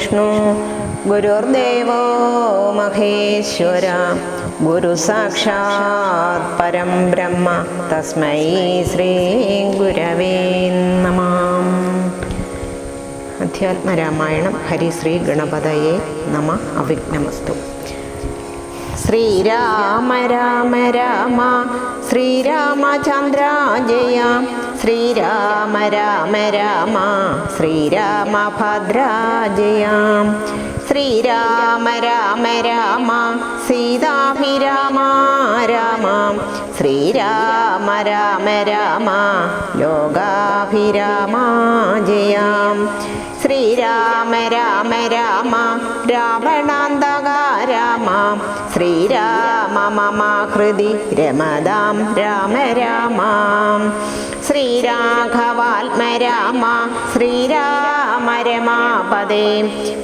ബ്രഹ്മ ഗുരുദേവോ മഹേശ്വര ഗുരു സാക്ഷാത് പരം ബ്രഹ്മ തസ്മൈ ശ്രീ ഗുരവേ നമാം. അധ്യാത്മരാമായണം ഹരിശ്രീ ഗണപതയെ നമ അവിഘ്നമസ്തു. ശ്രീരാമ രാമ രാമ ശ്രീരാമചന്ദ്ര ജയ. ശ്രീരാമ രാമ രാമ ശ്രീരാമ ഭദ്രാജയാം. ശ്രീരാമ രാമ രാമ സീതാഭിരാമ രാമ. ശ്രീരാമ രാമ രാമ ലോകാഭിരാമ ജയാം. ശ്രീരാമ രാമ രാമ രാവണാന്തക രാമ. ശ്രീരാമ മമ രമദാം രാമ രാമ. ശ്രീരാഘവാത്മ രാമ ശ്രീരാമ രമാപദേ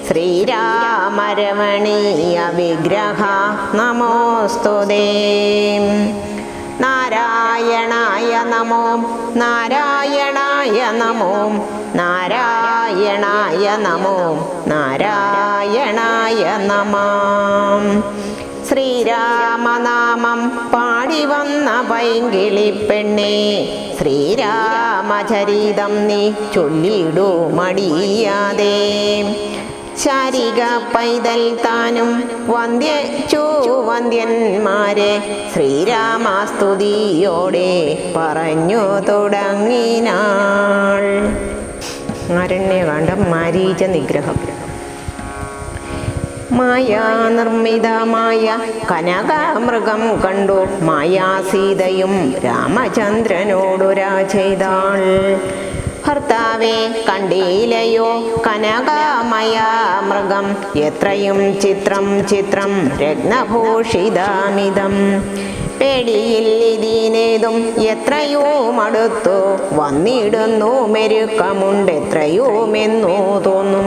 ശ്രീരാമ രമണീയ വിഗ്രഹ നമോസ്തുതേ. നാരായണായ നമോ നാരായണായ നമോ നാരായണായ നമോ നാരായണായ നമാം. ശ്രീരാമനാമം പാടി വന്ന പൈങ്കിളി പെണ്ണേ ശ്രീരാമചരിതം നീ ചൊല്ലിടൂ മടിയാതെ. ശാരിക പൈതൽ താനും വന്ധ്യച്ചു വന്ധ്യന്മാരെ ശ്രീരാമസ്തുതിയോടെ പറഞ്ഞു തുടങ്ങിനാൾ. അരണ്യകാന്ഡം മാരീച നിഗ്രഹം. മായാനിർമ്മിതമായ കനകാമൃഗം കണ്ടു. മായാസീതയും രാമചന്ദ്രനോടൊരാ ചെയ്താൾ. ഭർത്താവെ കണ്ടീലയോ കനകമയ മൃഗം. എത്രയും ചിത്രം ചിത്രം രത്നഭൂഷിതാമിതം. പേടിയിൽ ഇതിനേതും എത്രയോ മടുത്തു. വന്നിടുന്നു മെരുക്കമുണ്ട് എത്രയോ മെന്നു തോന്നും.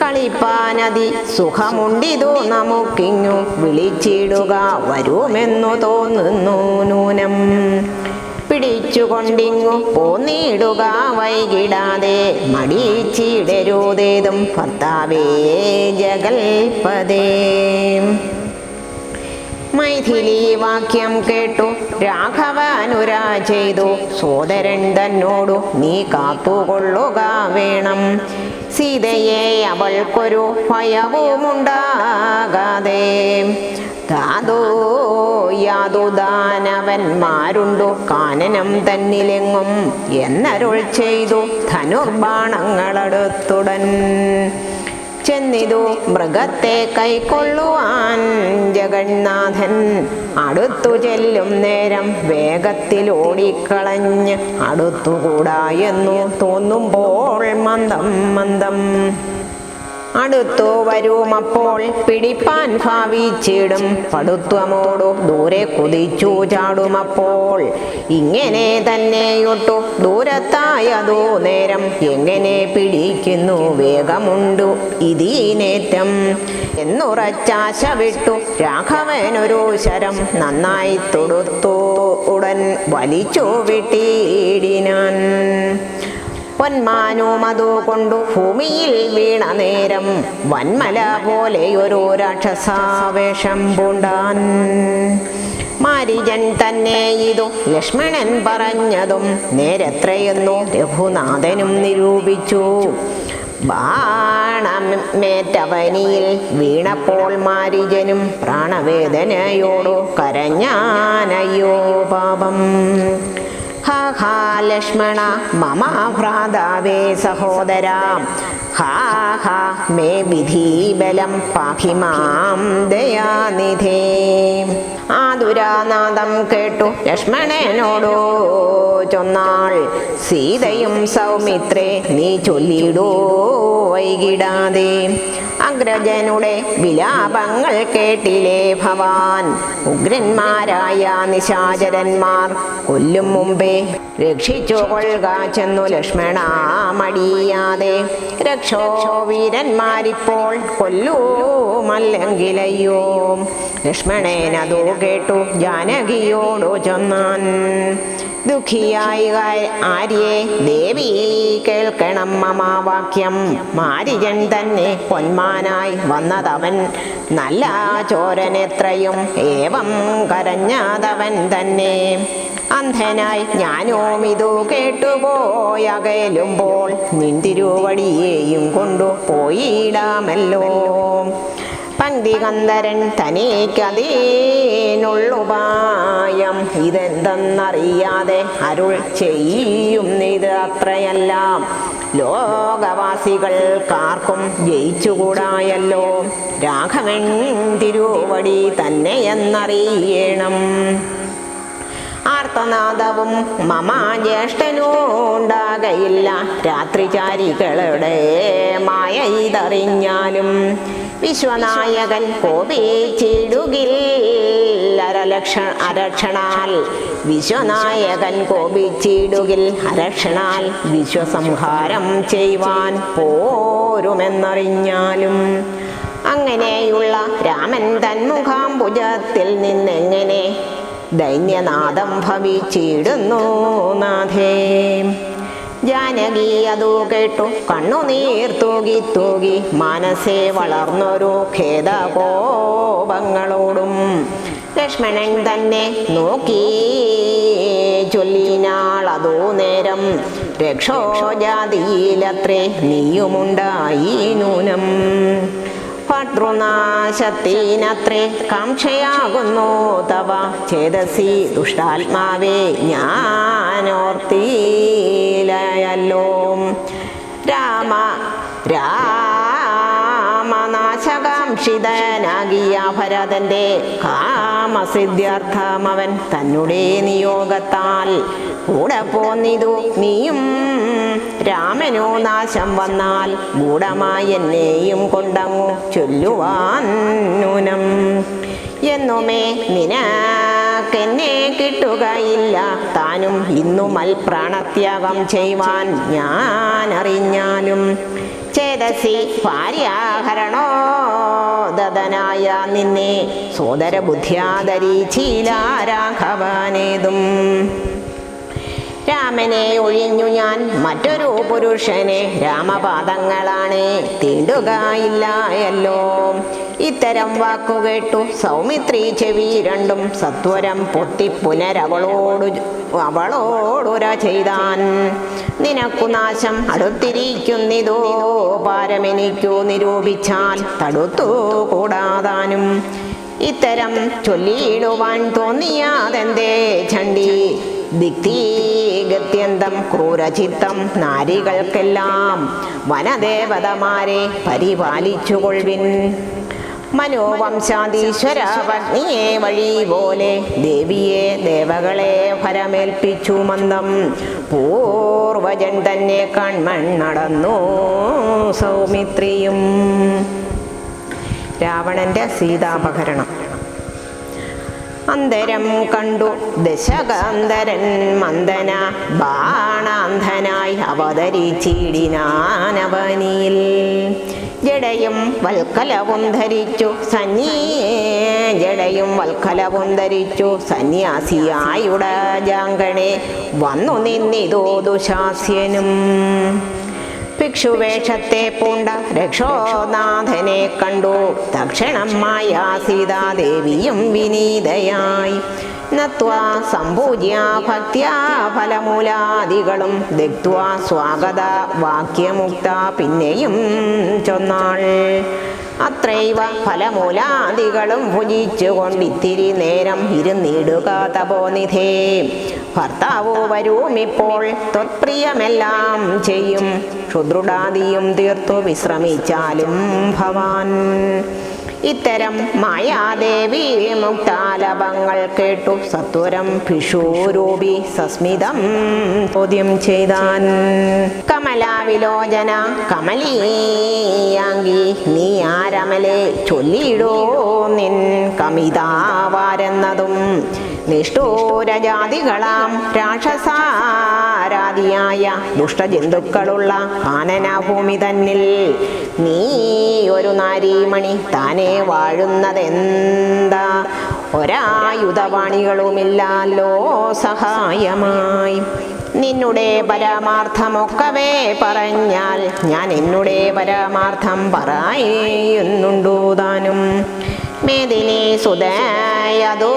കളിപ്പാനതി സുഖമുണ്ടിതു നമുക്കിങ്ങു വിളിച്ചിടുക വരുമെന്നു തോന്നുന്നു നൂനം. പിടിച്ചുകൊണ്ടിങ്ങു പോന്നിടുക വൈകിടാതെ മടിച്ചിടരുതേതും ഭർത്താവേ ജഗൽപദേ മൈഥിലി വാക്യം കേട്ടു രാഘവനുരാ ചെയ്തു. സോദരൻ തന്നോടു നീ കാത്തുകൊള്ളുക വേണം. സീതയെ അവൾക്കൊരു ഭയവുമുണ്ടാകാതെ. യാതു ദാനവന്മാരുണ്ടു. കാനനം തന്നിലെങ്ങും എന്നരുൾ ചെയ്തു. ധനുർബാണങ്ങളടുത്തുടൻ ചെന്നിതു മൃഗത്തെ കൈക്കൊള്ളുവാൻ ജഗന്നാഥൻ അടുത്തു ചെല്ലും നേരം വേഗത്തിൽ ഓടിക്കളഞ്ഞ് അടുത്തുകൂടായെന്നു തോന്നുമ്പോൾ മന്ദം മന്ദം അടുത്തു വരുമപ്പോൾ പിടിപ്പാൻ ഭാവിച്ചിടും പടുത്വമോടു ദൂരെ കുതിച്ചു ചാടുമപ്പോൾ ഇങ്ങനെ തന്നെയൊട്ടു ദൂരത്തായതോ നേരം എങ്ങനെ പിടിക്കുന്നു വേഗമുണ്ടു ഇതിനേറ്റം. എന്നുറച്ചാശ വിട്ടു രാഘവനൊരു ശരം നന്നായി തൊടുത്തു. ഉടൻ വലിച്ചു വിട്ടിടിനാൻ പൊന്മാനും കൊണ്ടു ഭൂമിയിൽ വീണ നേരം വന്മല പോലെ ഒരു രാക്ഷസാവേഷം പൂണ്ടാൻ. മാരിജൻ തന്നെ ഇതു ലക്ഷ്മണൻ പറഞ്ഞതും നേരത്രയെന്നു രഘുനാഥനും നിരൂപിച്ചു. ബാണമേറ്റവനിയിൽ വീണപ്പോൾ മാരിജനും പ്രാണവേദനയോടു കരഞ്ഞാനയ്യോ പാപം. ഹാ ഹാ ലക്ഷ്മണ മമാ ഭ്രാതാവേ സഹോദര. മേ വിധീബലം പാഭിമാം ദയാനിധേ. ആതുരാനാദം കേട്ടു ലക്ഷ്മണനോടോ ചൊന്നാൾ സീതയും സൗമിത്രേ നീ ചൊല്ലിടൂ വൈകിടാതെ. അഗ്രജനുടെ വിലാപങ്ങൾ കേട്ടിലേ ഭവാൻ? ഉഗ്രന്മാരായ നിശാചരന്മാർ കൊല്ലും മുമ്പേ രക്ഷിച്ചു കൊള്ളുക ചെന്നു ലക്ഷ്മണ മടിയാതെ. രക്ഷോ വീരന്മാരിപ്പോൾ കൊല്ലൂമല്ലെങ്കിലയ്യോ ലക്ഷ്മണേനതു കേട്ടു ജാനകിയോടു ചൊന്നാൻ. ദുഃഖിയായി ആര്യെ ദേവി കേൾക്കണം മമാവാക്യം മാരിജൻ തന്നെ പൊന്മാനായി വന്നതവൻ. നല്ല ചോരനെത്രയും ഏവം കരഞ്ഞാതവൻ തന്നെ. അന്ധനായി ഞാനോം ഇതു കേട്ടുപോയകലുമ്പോൾ നിന്തിരുവടിയേയും കൊണ്ടു പോയിടാമല്ലോ. പന്തികന്ധരൻ തനിക്കതീനുള്ളുപായം ഇതെന്തെന്നറിയാതെ അരുൾ ചെയ്യും ഇത് അത്രയെല്ലാം. ലോകവാസികൾക്കാർക്കും ജയിച്ചുകൂടായല്ലോ. രാഘവൻ തിരുവടി തന്നെയെന്നറിയണം. ആർത്തനാദവും മമ ജ്യേഷ്ഠനുണ്ടാകയില്ല. രാത്രിചാരികളുടെ മായ ഇതറിഞ്ഞാലും വിശ്വനായകൻ കോപിച്ചിടുകിൽ അരലക്ഷ അരക്ഷണാൽ. വിശ്വനായകൻ കോപിച്ചിടുകിൽ അരക്ഷണാൽ വിശ്വസംഹാരം ചെയ്യുവാൻ പോരുമെന്നറിഞ്ഞാലും. അങ്ങനെയുള്ള രാമൻ തന്മുഖാംബുജത്തിൽ നിന്നെങ്ങനെ ദൈന്യനാദം ഭവിച്ചിടുന്നു നാഥേ. ജാനകി അതു കേട്ടു കണ്ണുനീർ തൂകി തൂകി മനസ്സേ വളർന്നൊരു ഖേദകോപങ്ങളോടും ലക്ഷ്മണൻ തന്നെ നോക്കി ചൊല്ലിനാൾ അതോ നേരം രക്ഷോജാതിയിലത്രേ നീയുമുണ്ടായി നൂനം. ഭർത്തൃനാശത്തിനത്രേ കാംക്ഷയാകുന്നു തവ ചേതസി ദുഷ്ടാത്മാവേ ഞാനോർത്തിയിലയല്ലോ. രാമ രാമനാശകാംക്ഷിതനാകിയ ഭരതന്റെ കാമസിദ്ധ്യർത്ഥം അവൻ തന്നെ നിയോഗത്താൽ. കൂടെ പോന്നിതു നീയും രാമനോ നാശം വന്നാൽ ഗൂഢമായി എന്നെയും കൊണ്ടങ്ങു ചൊല്ലുവാൻ നൂനം. എന്നുമേ നിനക്കെന്നെ കിട്ടുകയില്ല താനും ഇന്നുമൽ പ്രാണത്യാഗം ചെയ്യുവാൻ ഞാൻ അറിഞ്ഞാലും ചേതസി ഭാര്യാഹരണോ ദതനായ നിന്നെ സോദര ബുദ്ധ്യാദരീചീല രാഘവനേതും രാമനെ ഒഴിഞ്ഞു ഞാൻ മറ്റൊരു പുരുഷനെ രാമപാദങ്ങളാണ്. തീണ്ടുകയില്ലയല്ലോ ഇത്തരം വാക്കുകേട്ടു സൗമിത്രി ചെവി രണ്ടും സത്വരം പൊത്തി പുനരവളോടു അവളോടുര ചെയ്താൻ. നിനക്കു നാശം അടുത്തിരിക്കുന്നിതോ? പാരമെനിക്കു നിരൂപിച്ചാൽ തടുത്തു കൂടാതാനും. ഇത്തരം ചൊല്ലിയിടുവാൻ തോന്നിയാതെന്തേ ചണ്ടി? ദിക്തീഗത്യന്തം ക്രൂരചിത്തം നാരികൾക്കെല്ലാം വനദേവതമാരെ പരിപാലിച്ചുകൊള്ളിൻ മനോവംശാദീശ്വര പത്നിയെ വഴി പോലെ ദേവിയെ ദേവകളെ ഫലമേൽപ്പിച്ചു മന്ദം. പൂർവജൻ തന്നെ കൺമൺ നടന്നു സൗമിത്രിയും. രാവണന്റെ സീതാപഹരണം. അന്തരം കണ്ടു ദശകാന്തരൻ മന്ദന ബാണാന്ധനായി അവതരിച്ചിടിനാനവനിയിൽ ജടയും വൽക്കലവും ധരിച്ചു സന്യേ ജടയും വൽക്കലവും ധരിച്ചു സന്യാസിയായുടെ ജാങ്കണേ. വന്നു നിന്നിതോ ദുശാസ്യനും. ഭിക്ഷുവേഷത്തെ പൂണ്ട രക്ഷോനാഥനെ കണ്ടു. തക്ഷണം മായ സീതാദേവിയും വിനീതയായി. ഫലമൂലാദികളും. സ്വാഗത വാക്യമുക്ത പിന്നെയും ചൊന്നാൾ. അത്രൈവ ഫലമൂലാദികളും ഭുജിച്ചുകൊണ്ടിത്തിരി നേരം ഇരുന്നിടുക തപോനിധേ ഭർത്താവോ വരൂമിപ്പോൾ ത്വത്പ്രിയമെല്ലാം ചെയ്യും. ക്ഷുദ്രുടാദിയും തീർത്തു വിശ്രമിച്ചാലും ഭവാൻ. ഇത്തരം മായാദേവി മുക്താലപങ്ങൾ കേട്ടു. സത്വരം ഭിഷൂരൂപി സസ്മിതം ചോദ്യം ചെയ്താൻ. കമലാവിലോചന കമലീയാങ്കി നീ ആരമലെ ചൊല്ലിയിടോ നിൻ കമിതാവാരെന്നതും. നിഷ്ഠൂരജാതികളാം രാക്ഷസാരാദിയായ ദുഷ്ടജന്തുക്കളുള്ള ആനനാഭൂമി തന്നിൽ നീ ഒരു നാരീമണി താനെ വാഴുന്നതെന്താ? ഒരായുധവാണികളുമില്ലല്ലോ സഹായമായി. നിന്നുടെ പരമാർത്ഥമൊക്കവേ പറഞ്ഞാൽ ഞാൻ എന്നുടെ പരമാർത്ഥം പറയുന്നുണ്ടോ താനും. മേദിനി സുതയതോ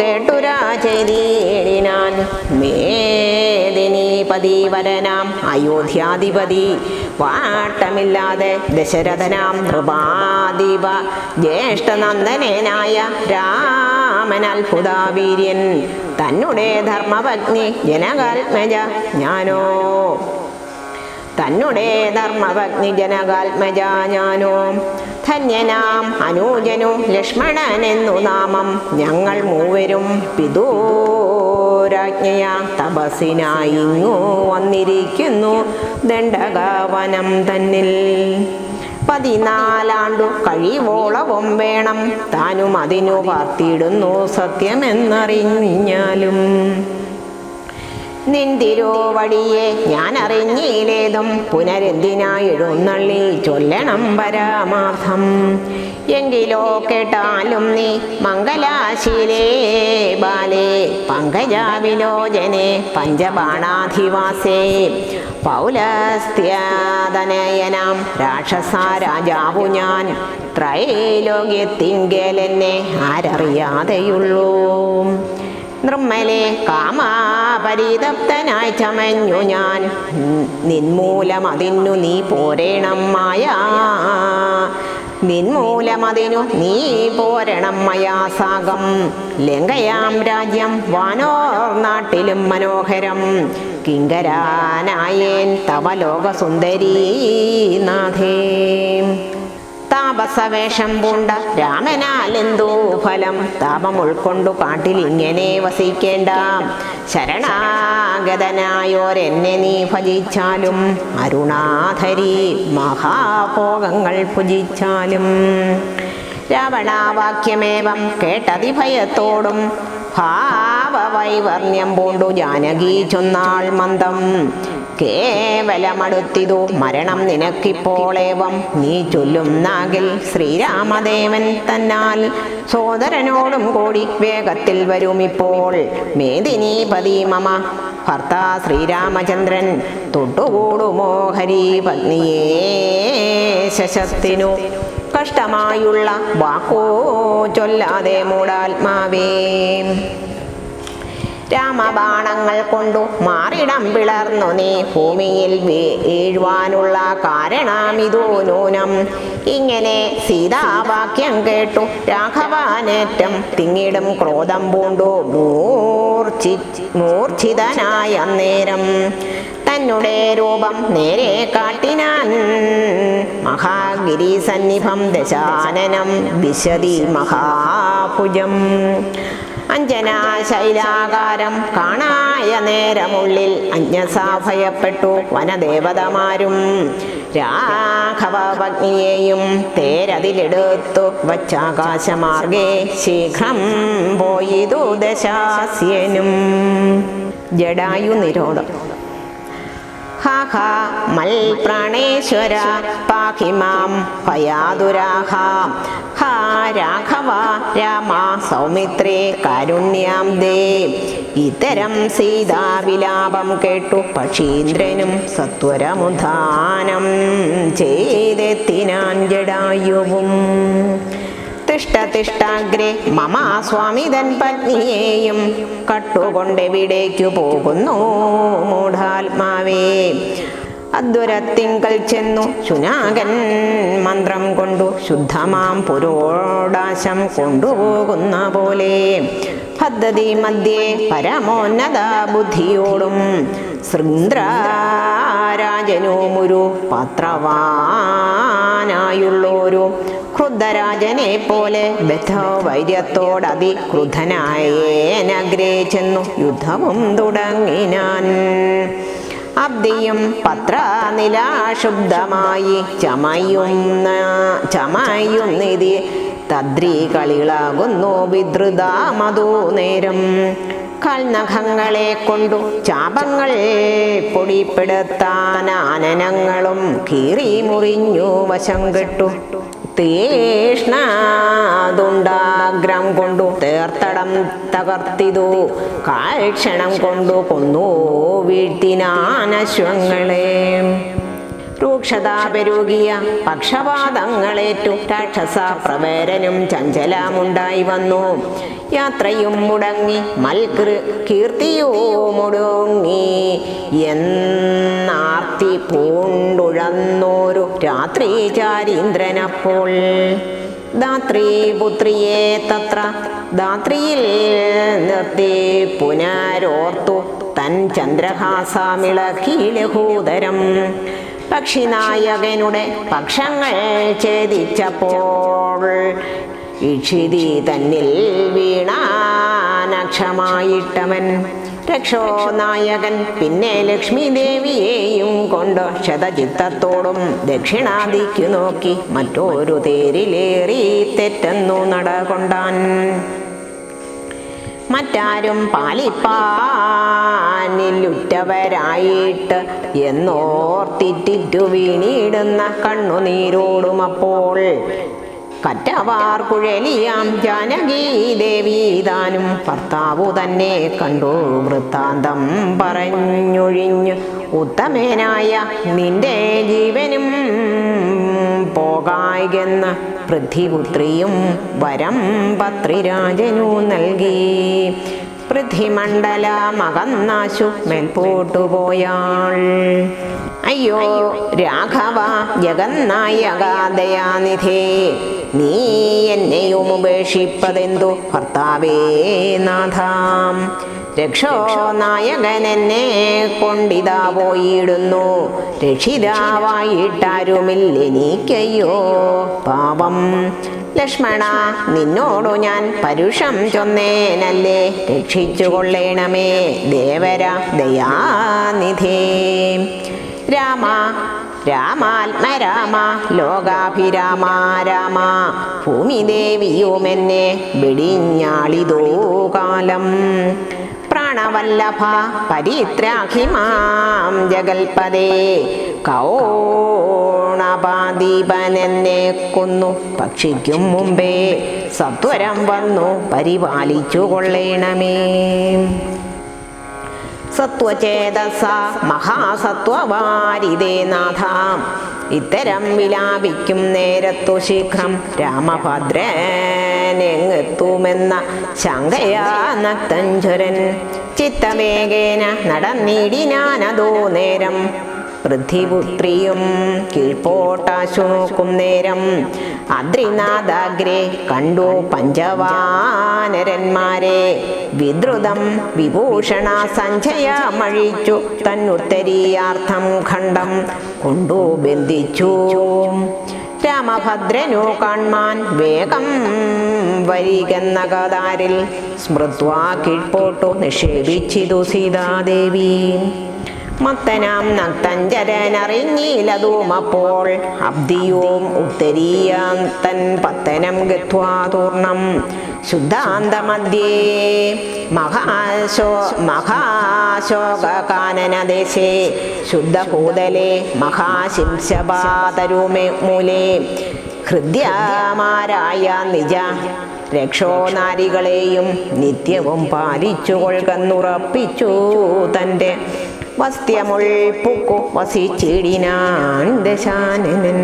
കേട്ടുരാ ചെയ്തിടിനാൻ. മേദിനി പതിവരനാം അയോധ്യാധിപതി. വാട്ടമില്ലാതെ ദശരഥനാം നൃപാധിപ ജ്യേഷ്ഠനന്ദനായ രാമൻ അത്ഭുതാവീര്യൻ തന്നുടേ ധർമ്മപത്നി ജനകാത്മജ ഞാനോ തന്നെ ധർമ്മപത്നി ജനകാത്മജാനോ ധന്യനാം അനൂജനു ലക്ഷ്മണനെന്നു നാമം ഞങ്ങൾ മൂവരും പിതൂരാജ്ഞയ. തപസിനായി വന്നിരിക്കുന്നു ദണ്ഡകാവനം തന്നിൽ. പതിനാലാണ്ടു കഴിവോളവും വേണം. താനും അതിനു പാർത്തിയിടുന്നു സത്യമെന്നറിഞ്ഞാലും. നിന്തിരുവടിയെ ഞാൻ അറിഞ്ഞിലേതും പുനരെന്തിനായിഴുന്നള്ളി ചൊല്ലണം പരമാർത്ഥം. എങ്കിലോ കേട്ടാലും നീ മംഗലാശിലേ ബാലേ പങ്കജാവിലോചനെ പഞ്ചബാണാധിവാസേ. പൗലസ്ത്യാതനയനാം രാക്ഷസ രാജാവു ഞാൻ ത്രൈലോക്യത്തിങ്കലെന്നെ ആരറിയാതെയുള്ളൂ. നിർമ്മലെ കാമാപരിതപ്തനായി ചമഞ്ഞു ഞാൻ. നിന്മൂലമതിന്നു നീ പോരേണം മായ. നിന്മൂലമതിനു നീ പോരണം മയാസാകം ലങ്കയാം രാജ്യം വാനോർ നാട്ടിലും മനോഹരം. കിങ്കരാനായേൻ തവ ലോകസുന്ദരീ നാഥേ. താപസവേഷം പൂണ്ട രാമനാലെന്തോ ഫലം താപം ഉൾക്കൊണ്ടു കാട്ടിൽ ഇങ്ങനെ വസിക്കേണ്ട. ശരണാഗതനായോരെന്നെ നീ ഭജിച്ചാലും അരുണാധരി മഹാഭോഗങ്ങൾ ഭുജിച്ചാലും രാവണാവാക്യമേവം കേട്ടതിഭയത്തോടും ഭാവവൈവർണ്യം പൂണ്ടു ജാനകി ചൊന്നാൾ മന്ദം. കേവലമടുത്തിതു മരണം നിനക്കിപ്പോളേവം. നീ ചൊല്ലുന്നാകിൽ ശ്രീരാമദേവൻ തന്നാൽ സോദരനോടും കൂടി വേഗത്തിൽ വരുമിപ്പോൾ. മേദിനീപതി മമ ഭർത്താ ശ്രീരാമചന്ദ്രൻ തൊട്ടുകൂടുമോ ഹരി പത്നിയേ ശശത്തിനു. കഷ്ടമായുള്ള വാക്കോ ചൊല്ലാതെ മൂടാത്മാവേ. രാമബാണങ്ങൾ കൊണ്ടു മാറിടം പിളർന്നു നീ ഭൂമിയിൽ വീഴുവാനുള്ള കാരണമിതോ നൂനം ഇങ്ങനെ സീതാവാക്യം കേട്ടു. രാഘവാനേറ്റം തിങ്ങിടും ക്രോധം പൂണ്ടു. മൂർച്ചി മൂർച്ഛിതനായ നേരം തന്നെ രൂപം നേരെ കാട്ടിനാൻ. മഹാഗിരി സന്നിഭം ദശാനനം വിശതി മഹാഭുജം. അഞ്ജനാ ശൈലാകാരം കാണായ നേരമുള്ളിൽ അജ്ഞസാ ഭയപ്പെട്ടു വനദേവതമാരും. രാഘവഭഗ്നിയെയും തേരതിലെടുത്തു വച്ചാകാശമാർഗേ ശീഘ്രം പോയിതു ദശാസ്യനും. ജഡായു നിരോധം ഹാ ഹാ മൽ പ്രാണേശ്വര പാഹി മാം ഭയാതുരാഹ ഹാ രാഘവ രാമ സൗമിത്രേ കാരുണ്യാം ദേ. ഇത്തരം സീതാവിലാപം കേട്ടു പക്ഷീന്ദ്രനും സത്വരമുധാനം ചെയ്തെത്തിനാൻ ജടായുവും തിഷ്ട തിഷ്ടാഗ്രേ മമ സ്വാമിതൻ പത്നിയെയും കട്ടുകൊണ്ടെവിടേക്കു പോകുന്നു മൂഢാത്മാവേ. അദ്വരത്തിങ്കൽ ചെന്നു ശുനാകൻ മന്ത്രം കൊണ്ടു ശുദ്ധമാം പുരോടാശം കൊണ്ടുപോകുന്ന പോലെ. പദ്ധതി മധ്യേ പരമോന്നത ബുദ്ധിയോടും ശൃന്ദ്രാരാജനുമൊരു പത്രവാനായുള്ളൊരു ക്രുദ്ധരാജനെ പോലെ ബദ്ധവൈര്യത്തോടതി ക്രുധനായേനഗ്രേ ചെന്നു യുദ്ധവും തുടങ്ങിനാൻ. അബ്ദിയും പത്രനിലാശുബ്ദമായി ചമയുന്ന ചമയുന്നിതി തദ്രീ കളികളാകുന്നു വിദ്രുതാമതോ നേരം കൽനഖങ്ങളെ കൊണ്ടു ചാപങ്ങൾ പൊടിപ്പെടുത്താൻ ആനനങ്ങളും കീറി മുറിഞ്ഞു വശം കെട്ടു. തീഷ്ണാതുണ്ടാഗ്രം കൊണ്ടു തേർത്തടം തകർത്തിതു. കാൽക്ഷണം കൊണ്ടു കൊന്നു വീഴ്ത്തിനാനശ്വങ്ങളെ രൂക്ഷത പക്ഷപാതങ്ങളേറ്റു രാക്ഷസ പ്രവേരനും ചഞ്ചലമുണ്ടായി വന്നു. യാത്രയും മുടങ്ങി മൽകൃ കീർത്തിയോ മുടങ്ങി എന്നാർത്തി പൂണ്ടുഴന്നോരു രാത്രി ചാരീന്ദ്രനപ്പോൾ. ധാത്രി പുത്രിയെ തത്ര ധാത്രിയിൽ നിർത്തി പുനരോർത്തു തൻ ചന്ദ്രഹാസമിളക്കി ലഘൂതരം പക്ഷിനായകനുടെ പക്ഷങ്ങൾ ഛേദിച്ചപ്പോൾ ഇക്ഷിതി തന്നിൽ വീണാനക്ഷമായിട്ടവൻ. രക്ഷോ നായകൻ പിന്നെ ലക്ഷ്മി ദേവിയെയും കൊണ്ട് ശതചിത്തത്തോടും ദക്ഷിണാദിക്കു നോക്കി മറ്റൊരു തേരിലേറി തെറ്റെന്നു നടകൊണ്ടാൻ. മറ്റാരും പാലിപ്പാനിലുറ്റവരായിട്ട് എന്നോർത്തിറ്റിറ്റു വീണിടുന്ന കണ്ണുനീരോടും അപ്പോൾ. കറ്റവാർ കുഴലിയാം ജാനകി ദേവി താനും ഭർത്താവു തന്നെ കണ്ടു. വൃത്താന്തം പറഞ്ഞൊഴിഞ്ഞു ഉത്തമേനായ നിന്റെ ജീവനും പോകായെന്ന് പൃഥ്വിപുത്രിയും വരം പത്രിരാജനു നൽകി. പൃഥ്വിമണ്ഡല മകന്നാശു മേൽപോട്ടുപോയാൾ. അയ്യോ രാഘവ ജഗന്നായകാദയാനിധേ നീ എന്നെയും ഉപേക്ഷിപ്പതെന്തു? ഭർത്താവേ നാഥാം. രക്ഷോ നായകൻ എന്നെ കൊണ്ടിതാ പോയിടുന്നു. രക്ഷിതാവായിട്ടാരുമില്ലെനിക്കയ്യോ പാപം ലക്ഷ്മണ നിന്നോടു ഞാൻ പരുഷം ചൊന്നേനല്ലേ? രക്ഷിച്ചു കൊള്ളേണമേ ദേവര ദയാനിധേ. രാമ രാമാത്മരാമ ലോകാഭിരാമ രാമ ഭൂമിദേവിയുമെന്നെ വെടിഞ്ഞാളിതോ കാലം. പ്രാണവല്ലഭ പരിത്രാഹി മാം ജഗൽപദേ കൗണപാദീപനെന്നെ കൊന്നു. ഭക്ഷിക്കും മുമ്പേ സത്വരം വന്നു. പരിപാലിച്ചു കൊള്ളേണമേ. സത്വചേതസ മഹാസത്വവാരിതേ നാഥാം. ഇത്തരം വിലാപിക്കും നേരത്തു ശീഘ്രം രാമഭദ്രനെങ്ങെത്തുമെന്ന ശങ്കയാ നക്തഞ്ചുരൻ ചിത്തവേഗേന നടന്നിടിനാനതോ നേരം പൃഥ്വിപുത്രിയും കീഴ്പോട്ടാശു നോക്കും നേരം അദ്രിനാഥാഗ്രേ കണ്ടു പഞ്ചവാനരന്മാരെ. വിദ്രുതം വിഭൂഷണ സഞ്ജയ മഴിച്ചു തന്നുത്തരീയാർത്ഥം ഖണ്ഡം കൊണ്ടു ബന്ധിച്ചു. രാമഭദ്രനു കാൺമാൻ വേഗം വരികെന്ന കതാരിൽ സ്മൃത്വാ കീഴ്പോട്ടു നിക്ഷേപിച്ചിതു സീതാദേവി. മത്തനാം നക്തഞ്ചരനറിഞ്ഞീലതൂമപ്പോൾ അബ്ദിയോം ഉത്തരീയാം തൻ പത്തനം ഗത്വാതൂർണം ശുദ്ധാന്തമധ്യേ മഹാശോ മഹാശോകാനനദേശേ ശുദ്ധഭൂതലേ മഹാശിംശപാതരൂമേ മൂലേ. ഹൃദ്യമാരായ നിജ രക്ഷോനാരികളെയും നിത്യവും പാലിച്ചു കൊള്ളുന്നുറപ്പിച്ചു തന്റെ വസ്ത്യമുൾപ്പുക്കു വസിച്ചിടിനാൻ ദശാനനൻ.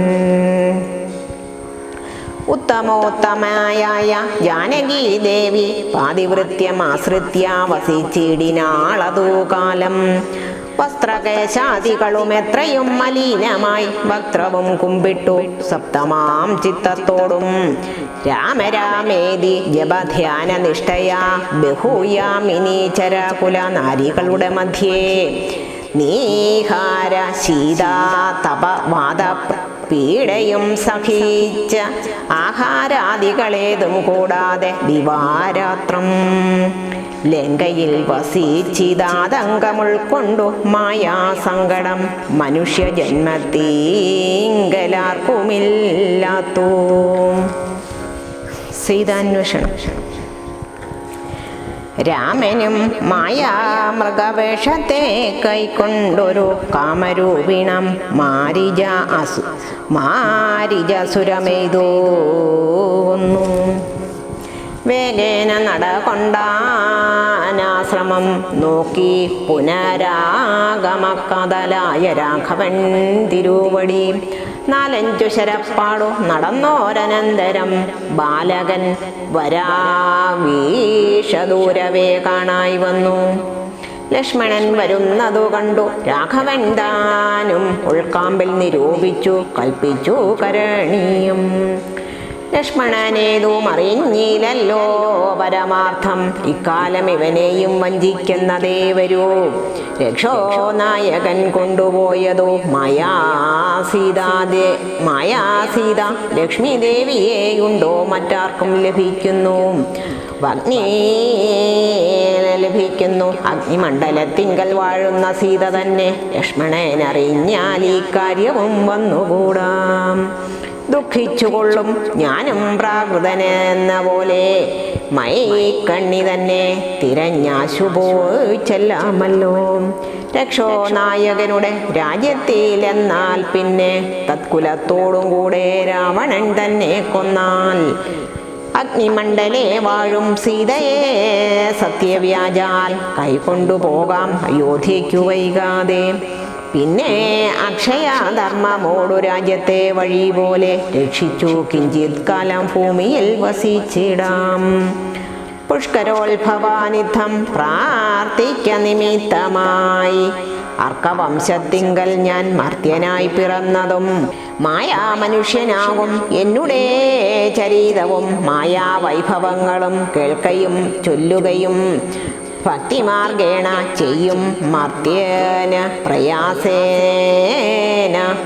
ഉത്തമോത്തമായ ജാനകി ദേവി പാതിവൃത്യമാശ്രിത്യ വസിച്ചിടിനാളതു കാലം വസ്ത്രകേശാദികളും എത്രയും മലീനമായി വക്രവും കുമ്പിട്ടു. സപ്തമാം ചിത്തത്തോടും രാമരാമേതി ജപധ്യാന നിഷ്ഠയാ കുല നാരികളുടെ മധ്യേ. നീഹാര ശീതാ തപ വാദ പീഡയും സഹിച്ച ആഹാരാദികളേതും കൂടാതെ ദിവാരാത്രം. ലങ്കയിൽ വസിച്ചിതാതങ്കമുൾക്കൊണ്ടു മായാസങ്കടം. മനുഷ്യജന്മത്തീങ്കലാർക്കുമില്ലാത്തൂ. സീതാന്വേഷണം. രാമനും മായാമൃഗവേഷത്തെ കൈക്കൊണ്ടൊരു കാമരൂപിണം മാരിജ അസു മാരിജസുരമെയ്തോ നട വേഗേന നടകൊണ്ടാനാശ്രമം നോക്കി പുനരാഗമക്കതലായ രാഘവൻ തിരുവടി. നാലഞ്ചു ശരപ്പാടു നടന്നോരനന്തരം ബാലകൻ വരാവീഷദൂരവേ കാണായി വന്നു. ലക്ഷ്മണൻ വരുന്നതു കണ്ടു രാഘവൻ താനും ഉൾക്കാമ്പിൽ നിരൂപിച്ചു കൽപ്പിച്ചു കരണീയം. ലക്ഷ്മണനേതും അറിഞ്ഞില്ലല്ലോ പരമാർത്ഥം. ഇക്കാലം ഇവനെയും വഞ്ചിക്കുന്നതേ വരൂ രക്ഷോ നായകൻ കൊണ്ടുപോയതോ? മായാസീതാദേ മായാസീത ലക്ഷ്മി ദേവിയെയുണ്ടോ? മറ്റാർക്കും ലഭിക്കുന്നു. ലഭിക്കുന്നു. അഗ്നിമണ്ഡലത്തിങ്കൽ വാഴുന്ന സീത തന്നെ. ലക്ഷ്മണനറിഞ്ഞാൽ ഈ കാര്യവും വന്നുകൂടാം. ദുഃഖിച്ചുകൊള്ളും. ഞാനും പ്രാകൃതനെന്ന പോലെ മൈക്കണ്ണി തന്നെ തിരഞ്ഞാശുപോയിച്ചെല്ലാമല്ലോ പോയി ചെല്ലാമല്ലോ. രക്ഷോ നായകനുടെ രാജ്യത്തിലെന്നാൽ പിന്നെ തത്കുലത്തോടും കൂടെ രാവണൻ തന്നെ കൊന്നാൽ. അഗ്നിമണ്ഡലേ വാഴും സീതയെ സത്യവ്യാജാൽ കൈകൊണ്ടുപോകാം അയോധ്യയ്ക്കു വൈകാതെ പിന്നെ അക്ഷയധർമ്മമോടു രാജ്യത്തെ വഴി പോലെ രക്ഷിച്ചു കിഞ്ചിത് കാലം ഭൂമിയിൽ വസിച്ചിടാം. പുഷ്കരോത്ഭവാനിധം പ്രാർത്ഥിക്ക നിമിത്തമായി. അർക്കവംശത്തിങ്കൽ ഞാൻ മർത്യനായി പിറന്നതും മായാ മനുഷ്യനാകും എന്നുടെ ചരീതവും മായാവൈഭവങ്ങളും കേൾക്കയും ചൊല്ലുകയും ഭക്തിമാർഗേണ ചെയ്യും മർത്യേന പ്രയാസേന.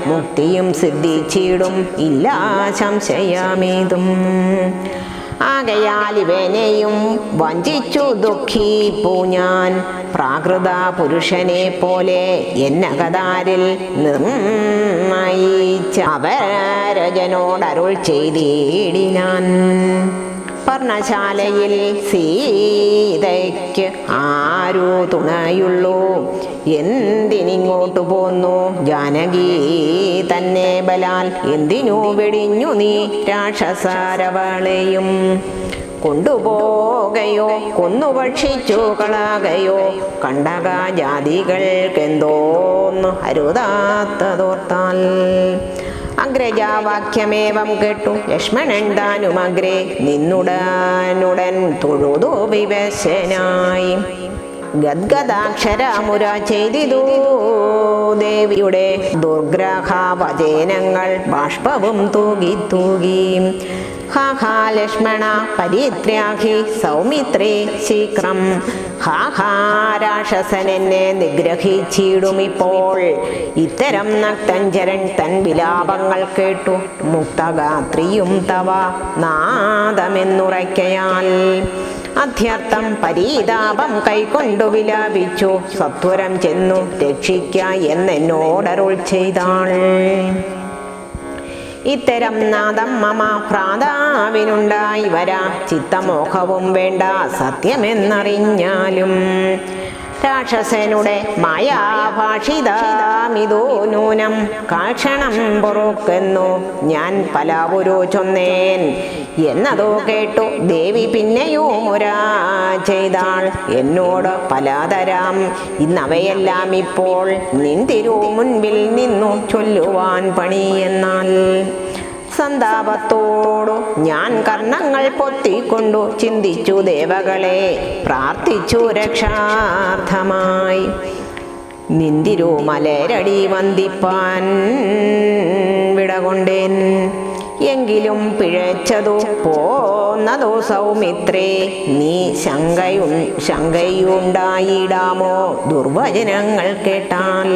മുക്തിയും സിദ്ധിച്ചിടും ഇല്ല സംശയമേതും. ആകയാൽ ഇവനെയും വഞ്ചിച്ചു ദുഃഖിപ്പൂ ഞാൻ. പ്രാകൃത പുരുഷനെ പോലെ എന്നകതാരിൽ നിർണയിച്ച അവരജനോടരുൾ ചെയ്തിടിനാൻ പർണശാലയിൽ സീതയ്ക്ക് ആരോ തുണയുള്ളൂ? എന്തിനിങ്ങോട്ടു പോന്നു? ജാനകി തന്നെ ബലാൽ. എന്തിനു വെടിഞ്ഞു നീ രാക്ഷസാരവളെയും? കൊണ്ടുപോകയോ കൊന്നു ഭക്ഷിച്ചു കളകയോ കണ്ടക ജാതികൾക്കെന്തോന്നു അരുതാത്തതോർത്താൽ. അഗ്രജാവാക്യമേവം കേട്ടു. ലക്ഷ്മണൻ താനും അഗ്രേ നിന്നുടനുടൻ തൊഴുതു വിവശനായി. ഗദ്ഗദാക്ഷരമുര ചെയ്തിതു. ദേവിയുടെ ദുർഗ്രഹവചനങ്ങൾ ബാഷ്പവും തൂകി തൂകി. ഹാ ഹാ ലക്ഷ്മണ പരിത്രാഹി സൗമിത്രേ ശീക്രം. ഹാ ഹാ രാക്ഷസൻ എന്നെ നിഗ്രഹിച്ചിടുമിപ്പോൾ. ഇത്തരം നക്തഞ്ചരൻ തൻ വിലാപങ്ങൾ കേട്ടു. മുക്തഗാത്രിയും തവ നാദമെന്നുറയ്ക്കയാൽ. അധ്യർത്ഥം പരീതാപം കൈകൊണ്ടു വിലാപിച്ചു. സത്വരം ചെന്നു രക്ഷിക്ക എന്നെന്നോടരുൾ ചെയ്താൾ. ഇത്തരം നാദം മമ ഭ്രാതാവിനുണ്ടായി. വരാ ചിത്തമോഹവും വേണ്ട സത്യമെന്നറിഞ്ഞാലും രാക്ഷസനുടെ മായാഭാഷിതാമിതോ നൂനം കാക്ഷണം പൊറുക്കെന്നു ഞാൻ പലപുരു ചൊന്നേൻ. എന്നതോ കേട്ടു ദേവി പിന്നെയോ മുരാ ചെയ്താൾ. എന്നോട് പലതരാം. ഇന്നവയെല്ലാം ഇപ്പോൾ നിൻ തിരു മുൻപിൽ നിന്നു ചൊല്ലുവാൻ പണി എന്നാൽ. സന്താപത്തോടു ഞാൻ കർണങ്ങൾ പൊത്തിക്കൊണ്ടു ചിന്തിച്ചു ദേവകളെ പ്രാർത്ഥിച്ചു രക്ഷാർത്ഥമായി. നിന്തിരു മലരടി വന്ദിപ്പാൻ വിടകൊണ്ടേൻ. എങ്കിലും പിഴച്ചതു പോന്നതോ സൗമിത്രേ നീ ശങ്കയു ശങ്കയുണ്ടായിടാമോ? ദുർവചനങ്ങൾ കേട്ടാൽ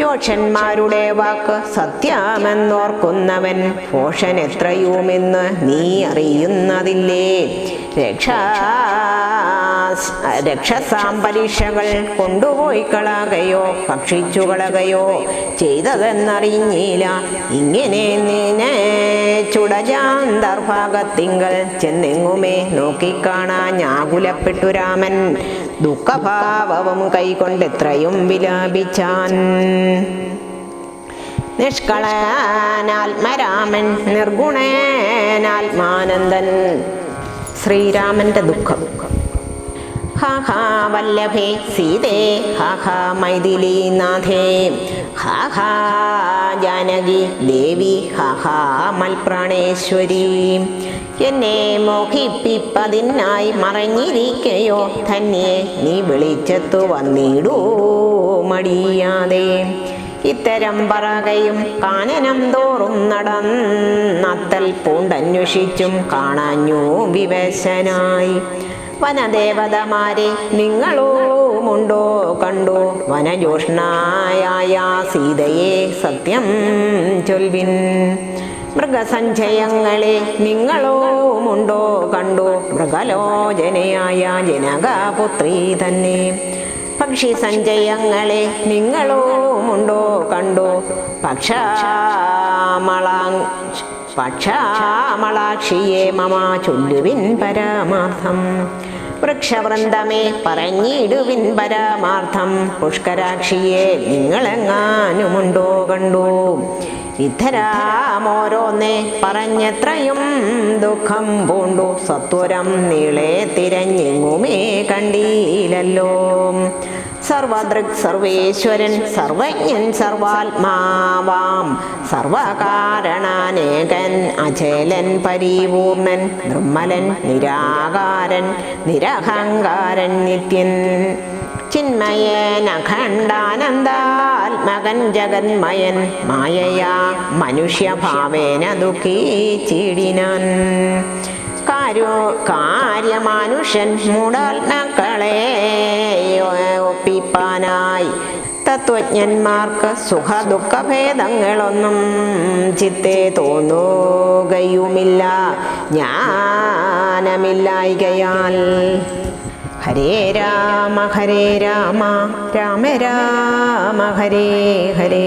യോക്ഷന്മാരുടെ വാക്ക് സത്യമെന്നോർക്കുന്നവൻ പോഷൻ എത്രയുമെന്ന് നീ അറിയുന്നതില്ലേ? രക്ഷാ രക്ഷസാം പരീക്ഷകൾ കൊണ്ടുപോയി കളകയോ ഭക്ഷിച്ചു കളകയോ ചെയ്തതെന്നറിഞ്ഞില്ല. ഇങ്ങനെ നിന്നെ ചുടജാന്തർഭാഗത്തിങ്കൽ ചെന്നെങ്ങുമേ? നോക്കിക്കാണാൻ ഞാകുലപ്പെട്ടു രാമൻ. ദുഃഖഭാവവും കൈകൊണ്ടെത്രയും വിലാപിച്ചാൻ. നിഷ്കളനാത്മരാമൻ നിർഗുണേനാത്മാനന്ദൻ. ശ്രീരാമന്റെ ദുഃഖം. ഹാ ഹാ വല്ലഭേ സീതേ ഹാഹാ മൈഥിലീനാഥേ ഹാഹാ ജാനകി ദേവി ഹാഹാ മൽപ്രാണേശ്വരി. എന്നെ മോഹിപ്പിപ്പതിനായി മറഞ്ഞിരിക്കയോ തന്നെ നീ വിളിച്ചെത്തു വന്നിടൂ മടിയാതെ. ഇത്തരം പറകയും കാനനം തോറും നടന്നത്തൽ പൂണ്ടന്വേഷിച്ചും കാണാഞ്ഞു വിവശനായി. വനദേവതമാരെ നിങ്ങളോമുണ്ടോ കണ്ടോ? വനജോഷ്ണായ സീതയെ സത്യം ചൊൽവിൻ. മൃഗസഞ്ചയങ്ങളെ നിങ്ങളോമുണ്ടോ കണ്ടോ? മൃഗലോചനയായ ജനകപുത്രി തന്നെ. പക്ഷി സഞ്ചയങ്ങളെ നിങ്ങളോമുണ്ടോ കണ്ടോ? പക്ഷാമളാ പക്ഷാമളാക്ഷിയെ മമ ചൊല്ലുവിൻ പരമാർത്ഥം. വൃക്ഷവൃന്ദമേ പറഞ്ഞിടുവിൻ പരമാർത്ഥം. പുഷ്കരാക്ഷിയെ നിങ്ങളെങ്ങാനുമുണ്ടോ കണ്ടു. ഇത്തരാമോരോന്നേ പറഞ്ഞത്രയും ദുഃഖം പൂണ്ടു. സത്വരം നീളെ തിരഞ്ഞെങ്ങുമേ കണ്ടീലല്ലോ സർവദൃക് സർവേശ്വരൻ സർവജ്ഞൻ സർവാത്മാവാം. സർവകാരണാനേകൻ അചേലൻ പരിപൂർണൻ നിർമ്മലൻ നിരാകാരൻ നിരഹങ്കാരൻ നിത്യൻ. ചിന്മയൻ അഖണ്ഡാനന്ദാത്മകൻ ജഗന്മയൻ മായയാ മനുഷ്യഭാവേന ദുഃഖിച്ചിടിനാൻ കാര്യോ കാര്യമാനുഷൻ മൂടാത്മാക്കളെ ഒപ്പിപ്പാനായി. തത്വജ്ഞന്മാർക്ക് സുഖ ദുഃഖഭേദങ്ങളൊന്നും ചിത്തെ തോന്നുകയുമില്ല. ജ്ഞാനമില്ലായികയാൽ ഹരേ രാമ ഹരേ രാമ രാമ രാമ ഹരേ ഹരേ.